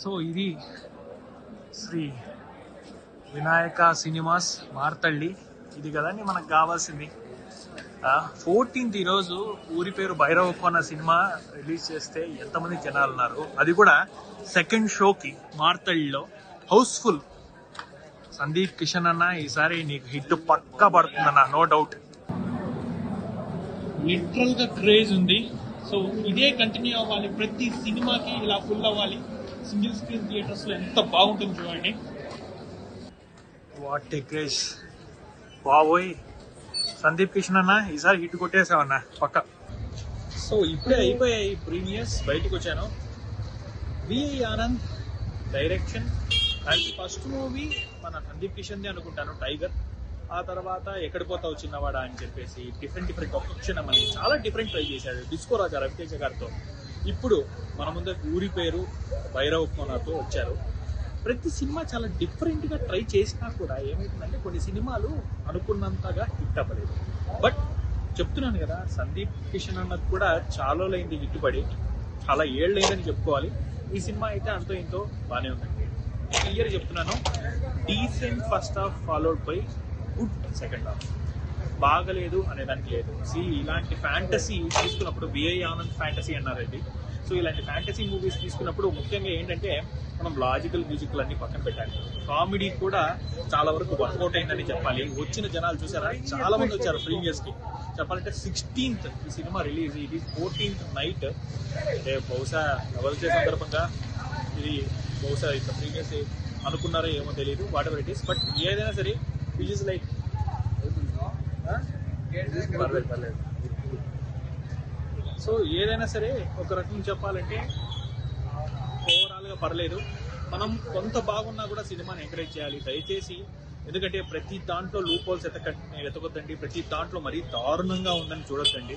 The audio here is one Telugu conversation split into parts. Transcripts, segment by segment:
సో ఇది శ్రీ వినాయక సినిమాస్ మార్తళ్ళి ఇది కదండి మనకు కావాల్సింది. ఫోర్టీన్త్ ఈరోజు ఊరి పేరు భైరవ కోన సినిమా రిలీజ్ చేస్తే ఎంతమంది జనాలు ఉన్నారు? అది కూడా సెకండ్ షోకి మార్తళ్ళిలో. హౌస్ఫుల్. సందీప్ కిషన్ అన్న ఈసారి నీకు హిట్ పక్కా పడుతుందన్న నో డౌట్. లిటరల్గా క్రేజ్ ఉంది. సో ఇదే కంటిన్యూ అవ్వాలి. ప్రతి సినిమాకి ఇలా ఫుల్ అవ్వాలి. సింగిల్ స్క్రీన్ థియేటర్స్లో ఎంత బాగుంటుంది చూడండి. వాట్ ఏ క్రేజ్ బాబోయ్ సందీప్ కిషన్ అన్న ఈసారి హిట్ కొట్టేసావన్న పక్క. సో ఇప్పుడే అయిపోయాయి ప్రీమియర్స్. బయటకు వచ్చాను. VI Anand direction. And first movie మన సందీప్ కిషన్ది అనుకుంటాను టైగర్. ఆ తర్వాత ఎక్కడ పోతావు చిన్నవాడా అని చెప్పేసి డిఫరెంట్ డిఫరెంట్ ఒక్క క్షణం అని చాలా డిఫరెంట్ ట్రై చేశాడు. డిస్కో రాజా రవితేజ గారితో. ఇప్పుడు మన ముందు ఊరి పేరు భైరవ కోనతో వచ్చారు. ప్రతి సినిమా చాలా డిఫరెంట్గా ట్రై చేసినా కూడా ఏమైతుందంటే కొన్ని సినిమాలు అనుకున్నంతగా హిట్ అవ్వలేదు. బట్ చెప్తున్నాను కదా సందీప్ కిషన్ అన్నది కూడా చాలా లైంది హిట్ పడి చాలా ఏళ్ళైందని చెప్పుకోవాలి. ఈ సినిమా అయితే అంతో ఇంతో బాగానే ఉందండి. క్లియర్ చెప్తున్నాను decent first half followed by good second half బాగలేదు అనే దానికి లేదు. సి ఇలాంటి ఫ్యాంటసీ తీసుకున్నప్పుడు విఐ ఆనంద్ ఫ్యాంటసీ అన్నారండి. సో ఇలాంటి ఫ్యాంటసీ మూవీస్ తీసుకున్నప్పుడు ముఖ్యంగా ఏంటంటే మనం లాజికల్ మ్యూజిక్లు అన్ని పక్కన పెట్టాలి. కామెడీ కూడా చాలా వరకు వర్కౌట్ అయిందని చెప్పాలి. వచ్చిన జనాలు చూసారా? చాలా మంది వచ్చారు ప్రీవియస్కి. చెప్పాలంటే సిక్స్టీన్త్ ఈ సినిమా రిలీజ్ ఇది ఫోర్టీన్త్ నైట్ అంటే బహుశా ఎవరి డే సందర్భంగా ఇది బహుశా ఇట్లా ప్రీవియస్ అనుకున్నారో ఏమో తెలియదు whatever it is but ఏదైనా సరే విచ్ ఇస్ లైక్ సో ఏదైనా సరే ఒక రకం చెప్పాలంటే ఓవరాల్గా పర్లేదు. మనం కొంత బాగున్నా కూడా సినిమాని ఎంకరేజ్ చేయాలి. దయచేసి ఎందుకంటే ప్రతి దాంట్లో లూప్ హోల్స్ ఎతక ఎతకొద్దండి. ప్రతి దాంట్లో మరీ దారుణంగా ఉందని చూడొద్దండి.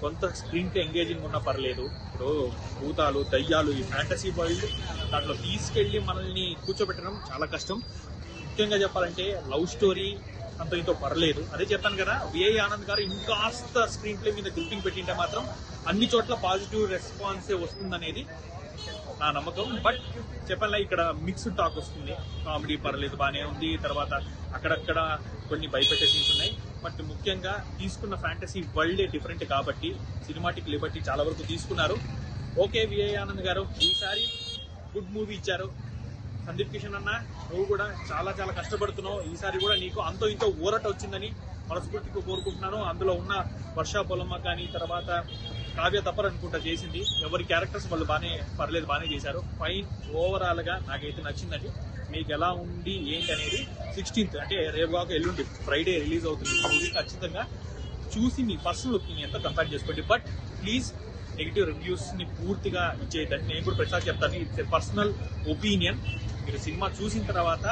కొంత స్క్రీన్కి ఎంగేజింగ్ ఉన్నా పర్లేదు. ఇప్పుడు భూతాలు దయ్యాలు ఈ ఫ్యాంటసీ వరల్డ్ దాంట్లో తీసుకెళ్ళి మనల్ని కూర్చోబెట్టడం చాలా కష్టం. ముఖ్యంగా చెప్పాలంటే లవ్ స్టోరీ అంత ఇంతో పర్లేదు. అదే చెప్పాను కదా విఐ ఆనంద్ గారు ఇంకాస్త స్క్రీన్ ప్లే మీద గ్రిప్పింగ్ పెట్టింటే మాత్రం అన్ని చోట్ల పాజిటివ్ రెస్పాన్స్ వస్తుందనేది నా నమ్మకం. బట్ చెప్పాలా ఇక్కడ మిక్స్డ్ టాక్ వస్తుంది. కామెడీ పర్లేదు బాగానే ఉంది. తర్వాత అక్కడక్కడ కొన్ని భయపెట్టే సీన్స్ ఉన్నాయి. బట్ ముఖ్యంగా తీసుకున్న ఫ్యాంటసీ వరల్డ్ డిఫరెంట్ కాబట్టి సినిమాటిక్ లిబర్టీ చాలా వరకు తీసుకున్నారు. ఓకే విఐ ఆనంద్ గారు ఈసారి గుడ్ మూవీ ఇచ్చారు. సందీప్ కిషన్ అన్న నువ్వు కూడా చాలా చాలా కష్టపడుతున్నావు. ఈసారి కూడా నీకు అంతో ఇంతో ఊరట వచ్చిందని మనస్ఫూర్తిగా కోరుకుంటున్నాను. అందులో ఉన్న వర్షా పొలమ్మ కానీ తర్వాత కావ్య తప్పర్ అనుకుంటా చేసింది. ఎవరి క్యారెక్టర్స్ వాళ్ళు బాగానే పర్లేదు బాగానే చేశారు. ఫైన్ ఓవరాల్గా నాకైతే నచ్చిందండి. మీకు ఎలా ఉంది ఏంటి అనేది సిక్స్టీన్త్ అంటే రేపు కాక ఎల్లుండి ఫ్రైడే రిలీజ్ అవుతుంది. మూవీ ఖచ్చితంగా చూసి మీ పర్సనల్ ఒపీనియన్ ఎంత కంపేర్ చేసుకోండి. బట్ ప్లీజ్ నెగిటివ్ రివ్యూస్ని పూర్తిగా ఇచ్చేయద్దని నేను కూడా ప్రతిసారి చెప్తాను ఇట్స్ పర్సనల్ ఒపీనియన్ మీరు సినిమా చూసిన తర్వాత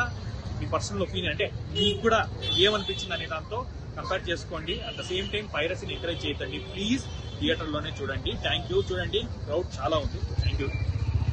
మీ పర్సనల్ ఒపీనియన్ అంటే మీకు కూడా ఏమనిపించింది అనే దాంతో కంపేర్ చేసుకోండి. అట్ ద సేమ్ టైం పైరసీని ఎంకరేజ్ చేయొద్దండి ప్లీజ్ థియేటర్లోనే చూడండి. థ్యాంక్ యూ చూడండి. క్రౌడ్ చాలా ఉంది. Thank you